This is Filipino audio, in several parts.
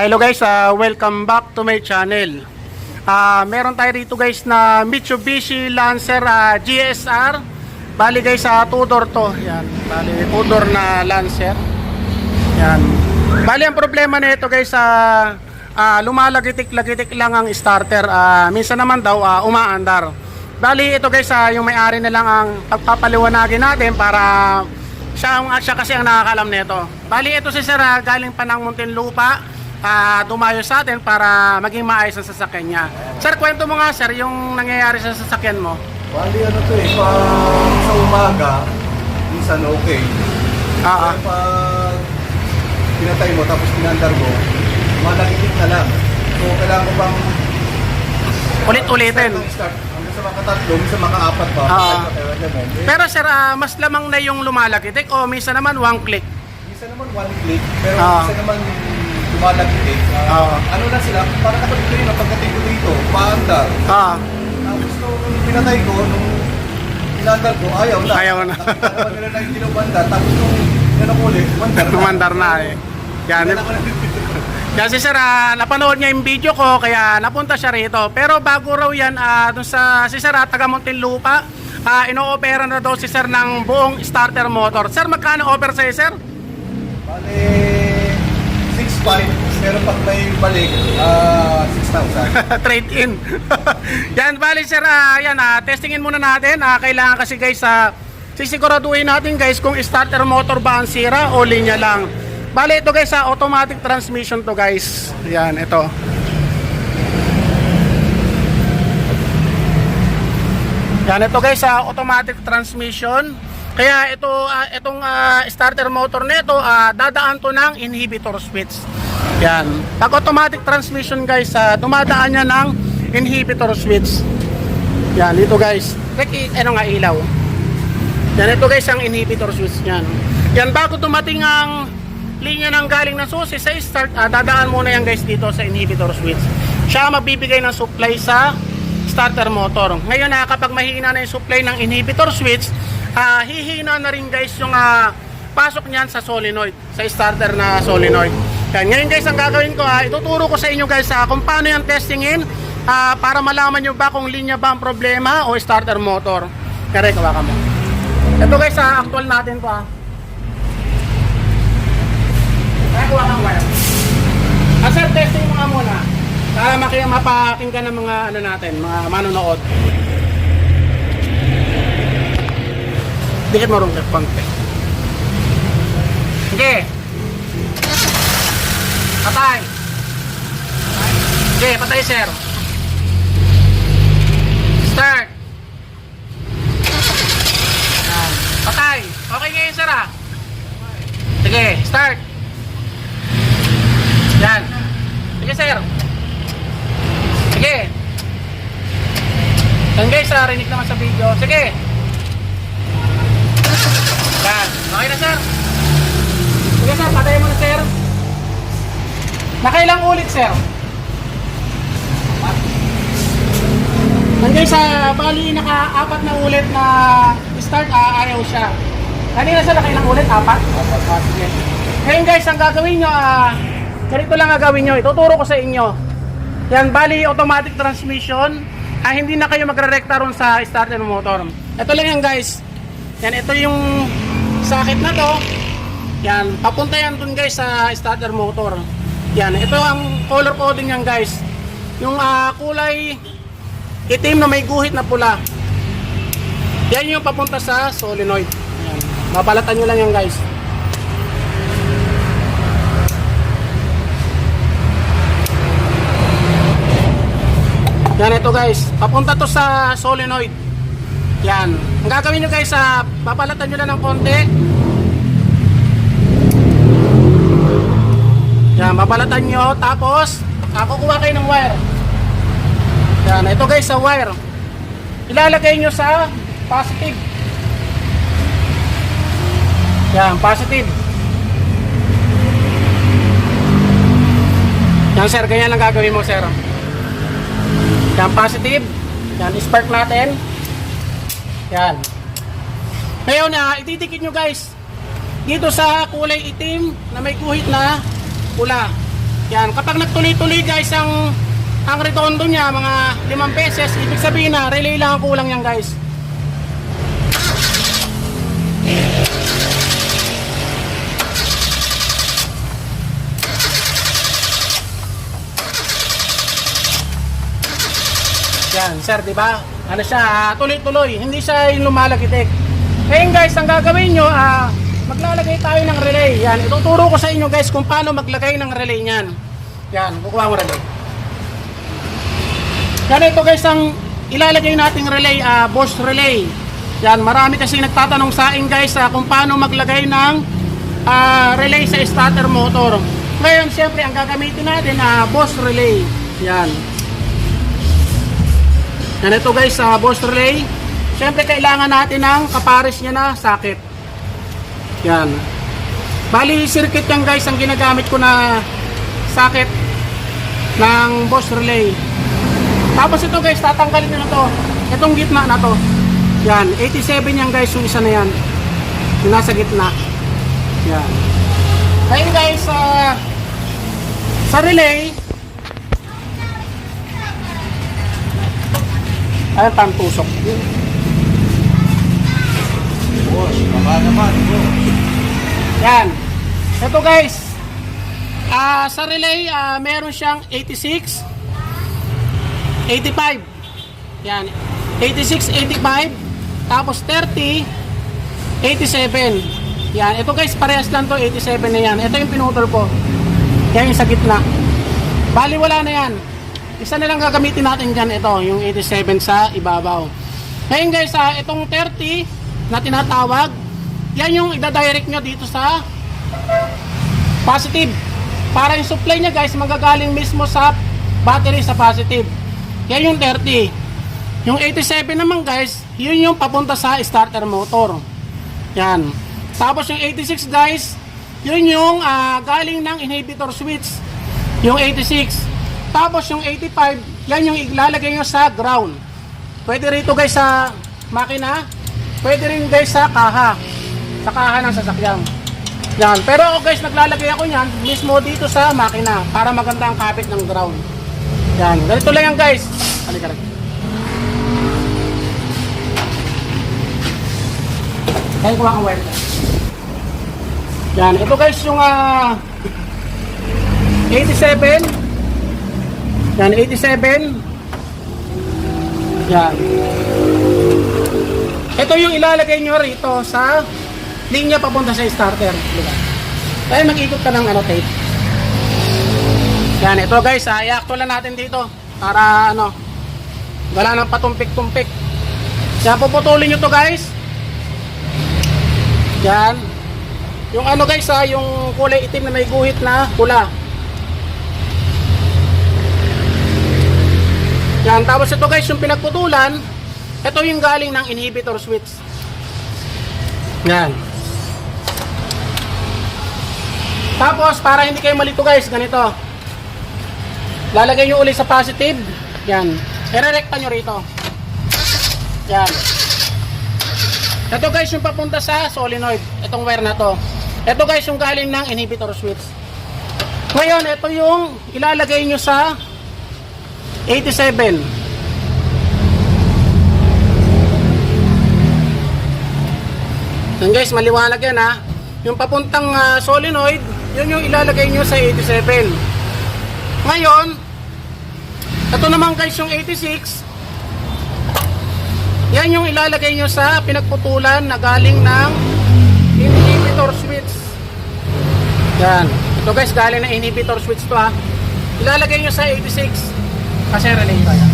Hello guys, ah, welcome back to my channel. Ah, meron tayo rito guys na Mitsubishi Lancer ah, GSR. Bali guys two door to. Yan, bali two door na Lancer. Yan. Bali ang problema nito guys sa ah, lumalagitik-lagitik lang ang starter. Ah, minsan naman daw ah, umaandar. Bali ito guys ah, yung may-ari na lang ang pagpapaliwanagin natin para siya, siya kasi ang nakakalam nito. Bali ito si Sir ah, galing pa ng Muntinlupa. Ah, dumayo sa atin para maging maayos ang sasakyan niya. Sir, kwento mo nga sir yung nangyayari sa sasakyan mo. Bali ano to eh, pag sa umaga, minsan okay. Ah, ah. Pero pag pinatay mo tapos pinandar mo, malagikit na lang. So kailangan ko bang Ulit-ulitin. start start. Hanggang sa makatatlo, minsan makaapat pa. Ah. Kaya kaya mo. Eh, Pero sir, ah, mas lamang na yung lumalagitik o minsan naman one click. minsan naman one click, pero Ah. minsan naman lumalagikit. Ah. Ano na sila, parang nakapagpili na pagdating ko dito, paandar. Ah, Tapos nung pinatay ko, nung pinandar ko, ayaw na. Ayaw na. Nakita naman nila na hindi na umandar. Tapos nung ano ko ulit, umandar na. Kumandar na eh. Yan. Kaya ako nandito. Kasi sir, ah, napanood niya yung video ko kaya napunta siya rito. Pero bago raw yan, ah, dun sa si sir, ah, taga Muntinlupa, ah, ino-opera na daw si sir ng buong starter motor. Sir, magkano offer sa'yo sir? Bale, 6.5. Pero pag may balik, ah 6,000. Trade in. yan, bali sir, ah, yan, ah, testingin muna natin. Ah, kailangan kasi guys, sa sisiguraduhin natin guys kung starter motor ba ang sira o linya lang. Bali ito guys, sa automatic transmission to guys. Yan, ito. Yan ito guys sa automatic transmission. Kaya ito ah, itong ah, starter motor nito ah, dadaan to ng inhibitor switch. Yan. Pag automatic transmission guys, ah, dumadaan niya ng inhibitor switch. Yan dito guys. Like ano nga ilaw. Yan ito guys ang inhibitor switch niyan. Yan bago dumating ang linya ng galing ng susi sa start, ah, dadaan muna yan guys dito sa inhibitor switch. Siya magbibigay ng supply sa starter motor. Ngayon na kapag mahina na yung supply ng inhibitor switch, ah, hihina na rin guys yung ah, pasok niyan sa solenoid, sa starter na solenoid. Yan. Ngayon guys, ang gagawin ko, ah, ituturo ko sa inyo guys ah, kung paano yan testingin ah, para malaman nyo ba kung linya ba ang problema o starter motor. Kaya kawakan mo. Ito guys, sa actual natin to ah. Kaya kuha kang wire. Ah, testing mo nga muna. Para maki mapakinggan ng mga ano natin, mga manonood. Dikit mo rin konti. Sige. Patay. Sige, patay sir. Start. Yan. Patay. Okay ngayon sir ah. Sige, start. Yan. Sige sir. Sige. Yan guys, ah, rinig naman sa video. Sige. Yan. Okay na sir. Sige sir, patay mo na sir. Nakailang ulit sir? Guys, ah, bali naka-apat na ulit na start, ah, ayaw siya. Kanina sir, nakailang ulit? Apat? Apat. Ah, sige. Ngayon guys, ang gagawin nyo, ah, ganito lang gagawin nyo. Ituturo ko sa inyo. Yan, bali automatic transmission. Ah, hindi na kayo magre-recta ron sa starter motor. Ito lang yan guys. Yan, ito yung sakit na to. Yan, papunta yan dun guys sa starter motor. Yan, ito ang color coding yan guys. Yung ah, kulay itim na may guhit na pula. Yan yung papunta sa solenoid. Yan. Babalatan nyo lang yan guys. Yan ito guys. Papunta to sa solenoid. Yan. Ang gagawin nyo guys, sa babalatan nyo lang ng konti. Yan, babalatan nyo. Tapos, ah, kukuha kayo ng wire. Yan, ito guys sa wire. Ilalagay nyo sa positive. Yan, positive. Yan sir, ganyan lang gagawin mo sir. Yan, positive. Yan, spark natin. Yan. Ngayon na, itidikit nyo guys. Dito sa kulay itim na may kuhit na pula. Yan, kapag nagtuloy-tuloy guys ang ang redondo niya mga limang beses, ibig sabihin na relay lang ang kulang yan guys. Yan, sir, di ba? Ano siya, ah, tuloy-tuloy, hindi siya yung lumalagitik. Ngayon guys, ang gagawin nyo, ah, maglalagay tayo ng relay. Yan, ituturo ko sa inyo guys kung paano maglagay ng relay niyan. Yan, kukuha mo relay. Yan ito guys ang ilalagay nating relay, ah, boss relay. Yan, marami kasi nagtatanong sa akin guys ah, kung paano maglagay ng ah, relay sa starter motor. Ngayon, siyempre, ang gagamitin natin, ah, boss relay. Yan. Yan ito guys, sa boss relay. Siyempre, kailangan natin ng kapares niya na socket. Yan. Bali, circuit yan guys ang ginagamit ko na socket ng boss relay. Tapos ito guys, tatanggalin nyo na to. Itong gitna na to. Yan, 87 yan guys, yung isa na yan. Yung nasa gitna. Yan. Ngayon guys, ah, sa relay, ayun, tantusok. Boss, baka naman, boss. Yan. Ito guys, ah sa relay, ah, meron siyang 86, 85. Yan. 86, 85. Tapos 30, 87. Yan. Ito guys, parehas lang to 87 na yan. Ito yung pinutol ko. Yan yung sa gitna. Bali, wala na yan. Isa na lang gagamitin natin dyan. Ito, yung 87 sa ibabaw. Ngayon guys, ah, itong 30 na tinatawag, yan yung ida-direct nyo dito sa positive. Para yung supply niya guys, magagaling mismo sa battery sa positive. Yan yung 30. Yung 87 naman guys, yun yung papunta sa starter motor. Yan. Tapos yung 86 guys, yun yung ah, galing ng inhibitor switch. Yung 86. Tapos yung 85, yan yung ilalagay nyo sa ground. Pwede rito guys sa makina. Pwede rin guys sa kaha. Sa kaha ng sasakyan. Yan. Pero ako guys, naglalagay ako yan mismo dito sa makina para maganda ang kapit ng ground. Yan. Ganito lang yan guys. Halika lang. Kaya kuha kang wire. Yan. Ito guys yung ah 87. Yan, 87. Yan. Ito yung ilalagay nyo rito sa linya papunta sa starter. Diba? Kaya mag-ikot ka ng ano, tape. Yan, ito guys, ah, i-actual na natin dito para ano, wala nang patumpik-tumpik. Yan, puputulin nyo to guys. Yan. Yung ano guys, ah, yung kulay itim na may guhit na pula. Yan, tapos ito guys, yung pinagputulan, ito yung galing ng inhibitor switch. Yan. Tapos, para hindi kayo malito guys, ganito. Lalagay nyo uli sa positive. Yan. Irerekta nyo rito. Yan. Ito guys, yung papunta sa solenoid. Itong wire na to. Ito guys, yung galing ng inhibitor switch. Ngayon, ito yung ilalagay nyo sa 87. Yan guys, maliwanag yan ha. Yung papuntang ah, solenoid, yun yung ilalagay nyo sa 87. Ngayon, ito naman guys yung 86. Yan yung ilalagay nyo sa pinagputulan na galing ng inhibitor switch. Yan. Ito guys, galing ng inhibitor switch to ha. Ilalagay nyo sa 86. Kasi relay pa yan.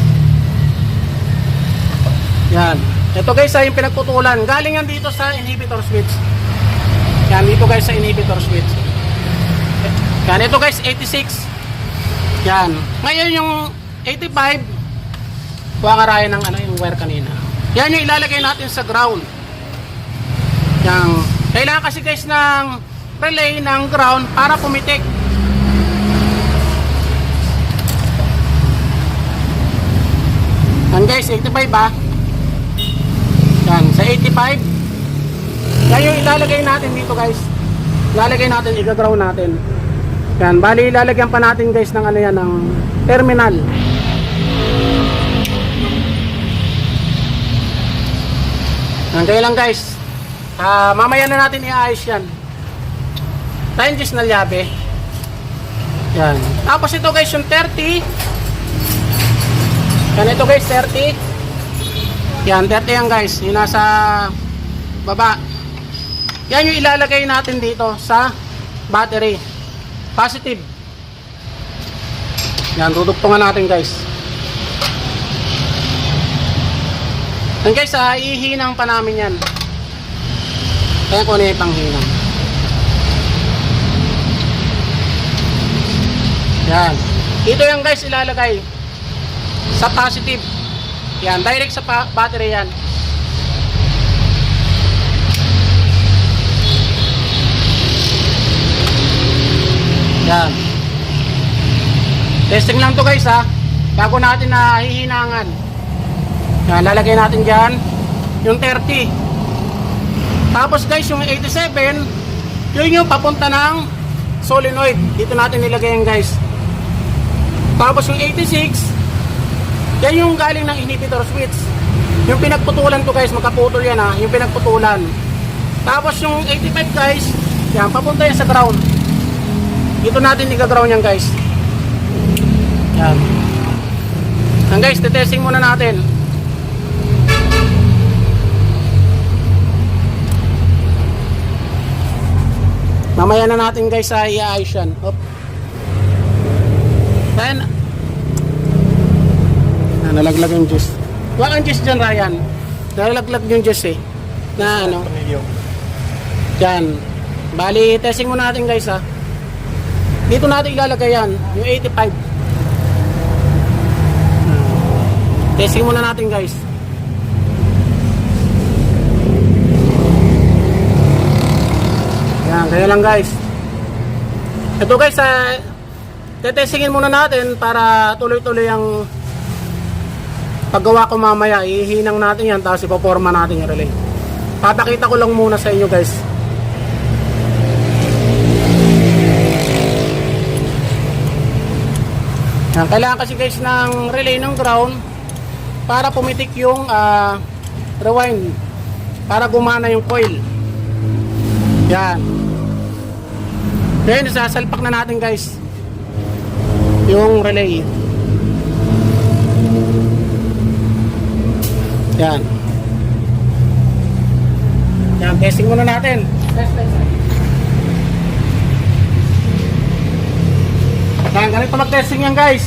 Yan. Ito guys ay yung pinagputulan. Galing yan dito sa inhibitor switch. Yan dito guys sa inhibitor switch. Yan ito guys 86. Yan. Ngayon yung 85 kuha nga raya ng ano yung wire kanina. Yan yung ilalagay natin sa ground. Yan. Kailangan kasi guys ng relay ng ground para pumitik. Yan guys, 85 ba? Yan, sa 85. Yan yung ilalagay natin dito guys. Ilalagay natin, i-ground natin. Yan, bali lalagyan pa natin guys ng ano yan, ng terminal. Kaya lang guys. Ah, mamaya na natin iayos yan. 10 inches na lyabe. Yan. Tapos ito guys, yung 30. Yan, ito guys, 30. Yan, 30 yan guys. Yung nasa baba. Yan yung ilalagay natin dito sa battery. Positive. Yan, dudugtungan natin guys. Yan guys, ah, ihinang pa namin yan. Kaya ko na yung panghinang. Yan. Ito yung guys ilalagay sa positive. Yan, direct sa battery yan. Yan. Testing lang to guys ha. Bago natin na hihinangan. Yan, lalagay natin dyan yung 30. Tapos guys, yung 87, yun yung papunta ng solenoid. Dito natin nilagay yan guys. Tapos yung 86, yan yung galing ng inhibitor switch. Yung pinagputulan to guys, magkaputol yan ha, yung pinagputulan. Tapos yung 85 guys, yan, papunta yan sa ground. Dito natin i-ground yan guys. Yan. Yan guys, testing muna natin. Mamaya na natin guys sa i-ayos yan. Hop. Then, nalaglag yung juice. Wala kang juice dyan, Ryan. Nalaglag yung juice eh. Na ano. Yan. Bali, testing muna natin guys ha. Dito natin ilalagay yan. Yung 85. Ah. Testing muna natin guys. Yan, kaya lang guys. Ito guys, ah, tetestingin muna natin para tuloy-tuloy ang paggawa ko mamaya. Ihinang natin yan, tapos ipoporma natin yung relay. Papakita ko lang muna sa inyo guys. Yan, kailangan kasi guys ng relay ng ground para pumitik yung ah, rewind para gumana yung coil. Yan. Ngayon, sasalpak na natin guys. Yung relay. Yan. Yan, testing muna natin. Test, test. Yan, ganito mag-testing yan guys.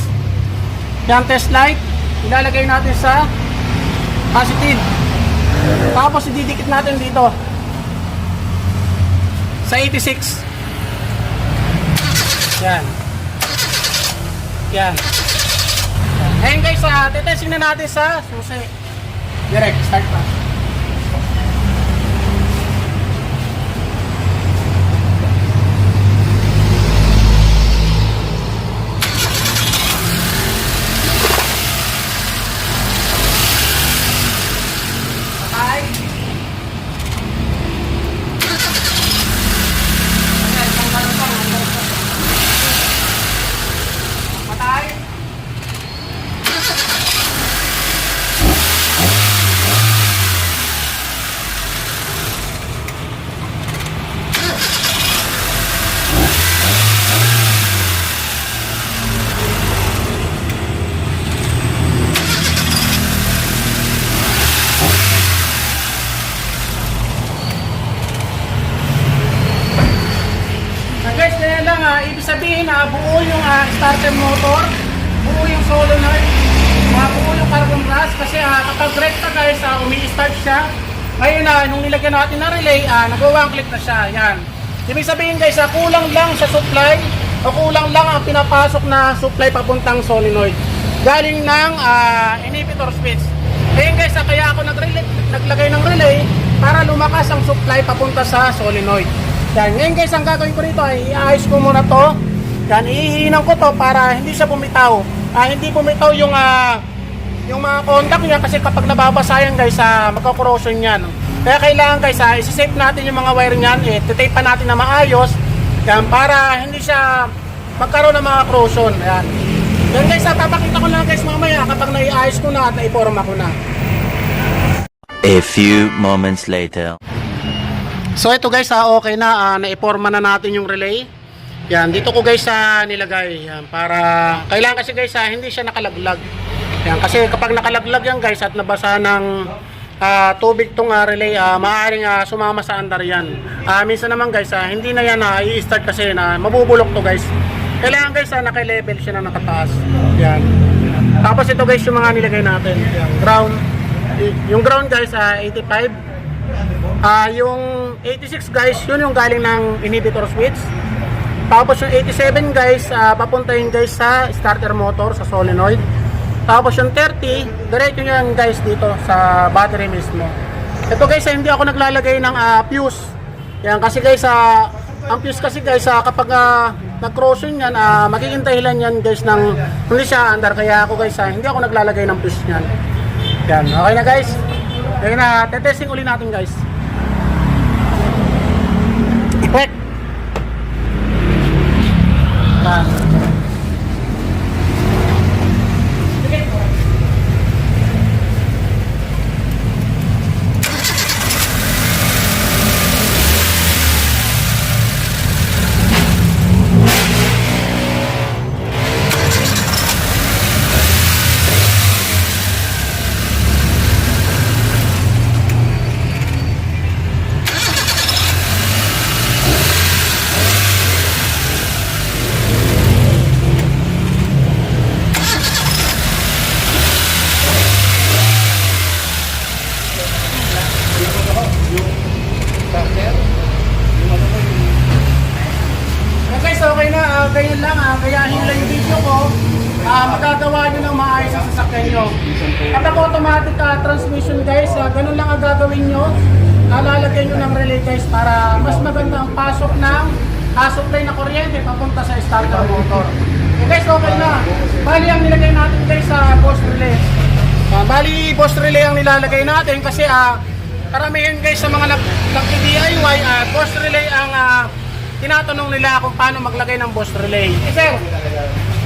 Yan, test light. Ilalagay natin sa positive. Tapos ididikit natin dito sa 86. Yan. Yan. Ngayon guys, uh, tetesting na natin sa susi. Direct, start pa. Umi-start siya. Ngayon na, nung nilagyan natin na relay, ah, nag-one click na siya. Yan. Ibig sabihin guys, ah, kulang lang sa supply o kulang lang ang pinapasok na supply papuntang solenoid. Galing ng ah, inhibitor switch. Ngayon guys, ah, kaya ako nag-relay, naglagay ng relay para lumakas ang supply papunta sa solenoid. Yan. Ngayon guys, ang gagawin ko rito ay iayos ko muna to. Yan, ihihinan ko to para hindi siya bumitaw. Ah, hindi bumitaw yung ah, yung mga contact niya kasi kapag nababasa yan guys, ah, magkakorrosion yan. Kaya kailangan guys, ah, isi-save natin yung mga wire niyan, eh, titape pa natin na maayos. Yan, para hindi siya mga corrosion. Ayan. Yan guys, ah, papakita ko lang guys mamaya kapag naiayos ko na at naiporma ko na. A few moments later. So ito guys, ah, okay na, ah, naiporma na natin yung relay. Yan, dito ko guys sa nilagay. Yan, para, kailangan kasi guys, ah, hindi siya nakalaglag. Yan, kasi kapag nakalaglag yan guys at nabasa ng ah, tubig tong ah, relay, ah, maaaring ah, sumama sa andar yan. Ah, minsan naman guys, ah, hindi na yan na i-start kasi na mabubulok to guys. Kailangan guys, ah, naka-level siya na nakataas. Yan. Tapos ito guys, yung mga nilagay natin. Yan, ground. Yung ground guys, ah, 85. Ah, yung 86 guys, yun yung galing ng inhibitor switch. Tapos yung 87 guys, ah, papunta guys sa starter motor, sa solenoid. Tapos yung 30, diretso yan guys dito sa battery mismo. Ito guys, ah, hindi ako naglalagay ng ah, fuse. Yan kasi guys, ah, ang fuse kasi guys, ah, kapag uh, nag-crossing yan, ah, magiging dahilan yan guys ng hindi siya andar. Kaya ako guys, ah, hindi ako naglalagay ng fuse yan. Yan, okay na guys. Kaya na, tetesting uli natin guys. Yan. Sige. Okay, so okay na. ah, ganyan lang. ah, gayahin lang yung video ko. Ah, magagawa nyo ng maayos sa sasakyan nyo. Kapag automatic ah, transmission guys, ah, ganun lang ang gagawin nyo. Nalalagyan nyo ng relay guys para mas maganda ang pasok ng ah, supply na kuryente papunta sa starter motor. Okay, so okay na. Bali ang nilagay natin guys sa post relay. Ah, bali post relay ang nilalagay natin kasi ah, karamihan guys sa mga nag, nag-DIY, ah, post relay ang ah, tinatanong nila kung paano maglagay ng boss relay. Eh sir,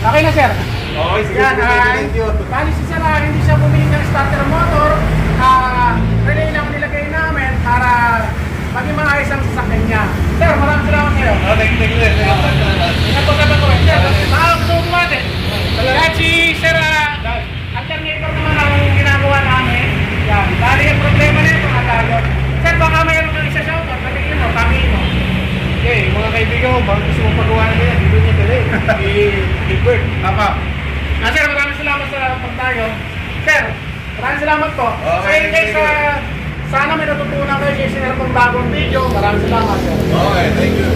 okay na sir. Okay, sige, Yan, sige, ah, thank you. Bali si sir, ah, hindi siya bumili ng starter motor. Ah, relay lang nilagay namin para maging maayos ang sasakyan niya. Sir, maraming salamat sa'yo. Oh, thank you, thank you. Ingat po sa bato. Sir, makakagusto po natin. Kahit si sir, ah, alternator naman ang ginagawa namin. Yan, bali ang problema nito, atagot. Sir, baka mayroon kang isa shoutout. Patingin mo, pangin mo. Okay, mga kaibigan ko, baka gusto mong pagawa na yan, dito niya dali. I-Gilbert. Tapa. Ah, sir, maraming salamat sa pagtayo. Sir, maraming salamat po. Okay, guys, thank you. ah, sana may natutunan kayo sa sinare kong bagong video. Maraming salamat. Okay, thank you.